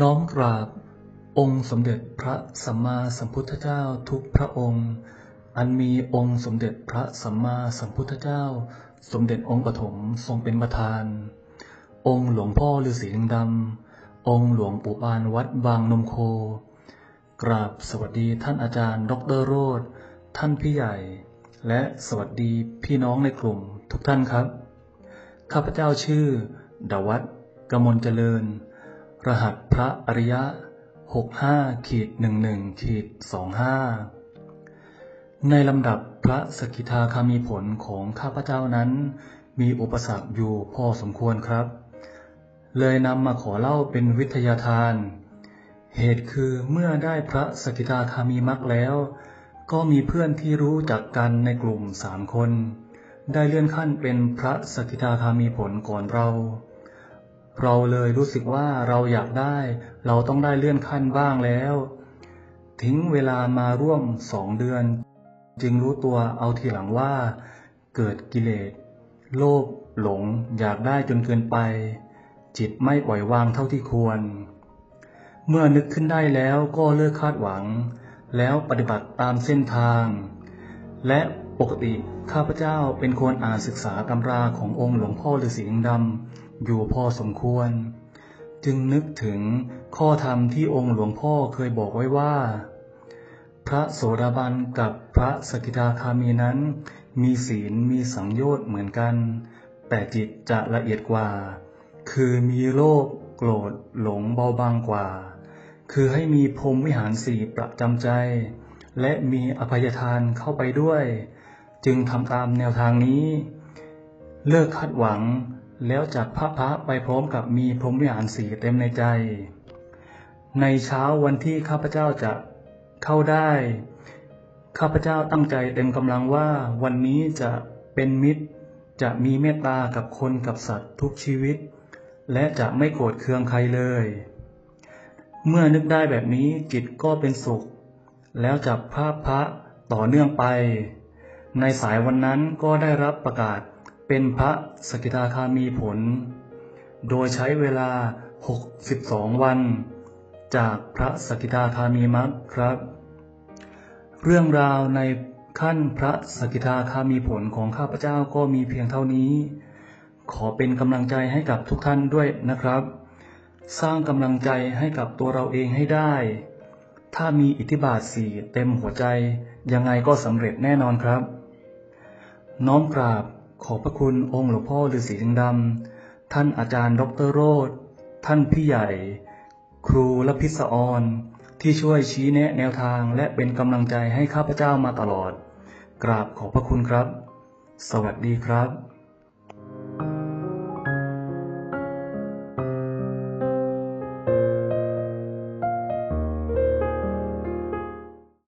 น้อมกราบ องค์สมเด็จพระสัมมาสัมพุทธเจ้าทุกพระองค์ อันมีองค์สมเด็จพระสัมมาสัมพุทธเจ้า สมเด็จองค์ปฐมทรงเป็นประธาน องค์หลวงพ่อฤาษีลิงดำ องค์หลวงปู่ปานวัดบางนมโค กราบสวัสดีท่านอาจารย์ ดรโรธท่านพี่ใหญ่ และสวัสดีพี่น้องในกลุ่มทุกท่านครับ ข้าพเจ้าชื่อ ดวัดกมลเจริญ รหัสพระอริยะ 65ขีด11ขีด25 ในลำดับพระสกิทาคามีผลของข้าพเจ้านั้น มีอุปสรรคอยู่พอสมควรครับ เลยนำมาขอเล่าเป็นวิทยาทาน เหตุคือเมื่อได้พระสกิทาคามีมักแล้ว ก็มีเพื่อนที่รู้จักกันในกลุ่มสามคน ได้เลื่อนขั้นเป็นพระสกิทาคามีผลก่อนเรา เราเลยรู้สึกว่าเราอยากได้ เราต้องได้เลื่อนขั้นบ้างแล้ว ทิ้งเวลามาร่วมสองเดือน จึงรู้ตัวเอาทีหลังว่า เกิดกิเลสโลภหลงอยากได้จนเกินไป จิตไม่ปล่อยวางเท่าที่ควร เมื่อนึกขึ้นได้แล้วก็เลิกคาดหวัง แล้วปฏิบัติตามเส้นทาง และปกติข้าพเจ้าเป็นคนอ่านศึกษาตำราขององค์หลวงพ่อฤาษีลิงดำอยู่พอสมควร จึงนึกถึงข้อธรรมที่องค์หลวงพ่อเคยบอกไว้ว่า พระโสดาบันกับพระสกิทาคามีนั้น มีศีลมีสังโยชน์เหมือนกัน แต่จิตจะละเอียดกว่า คือมีโลภโกรธหลงเบาบางกว่า คือให้มีพรมวิหารสี่ประจำใจ และมีอภัยทานเข้าไปด้วย จึงทำตามแนวทางนี้ เลิกคาดหวังแล้วจัดพระพระไปพร้อมกับมีพรหมวิหารสีเต็มในใจ ในเช้าวันที่ข้าพเจ้าจะเข้าได้ ข้าพเจ้าตั้งใจเต็มกำลังว่าวันนี้จะเป็นมิตร จะมีเมตตากับคนกับสัตว์ทุกชีวิต และจะไม่โกรธเคืองใครเลย เมื่อนึกได้แบบนี้จิตก็เป็นสุข แล้วจับภาพพระต่อเนื่องไป ในสายวันนั้นก็ได้รับประกาศเป็นพระสกิทาคามีผล โดยใช้เวลา 62 วัน จากพระสกิทาคามีมักครับ เรื่องราวในขั้นพระสกิทาคามีผลของข้าพเจ้าก็มีเพียงเท่านี้ ขอเป็นกำลังใจให้กับทุกท่านด้วยนะครับ สร้างกำลังใจให้กับตัวเราเองให้ได้ ถ้ามีอิทธิบาทสี่เต็มหัวใจ ยังไงก็สำเร็จแน่นอนครับ น้อมกราบขอบพระคุณองค์หลวงพ่อฤาษีลิงดำ ท่านอาจารย์ดรโรธท่านพี่ใหญ่ ครูและพิศออนที่ช่วยชี้แนะแนวทางและเป็นกำลังใจให้ข้าพเจ้ามาตลอด กราบขอบพระคุณครับ สวัสดีครับ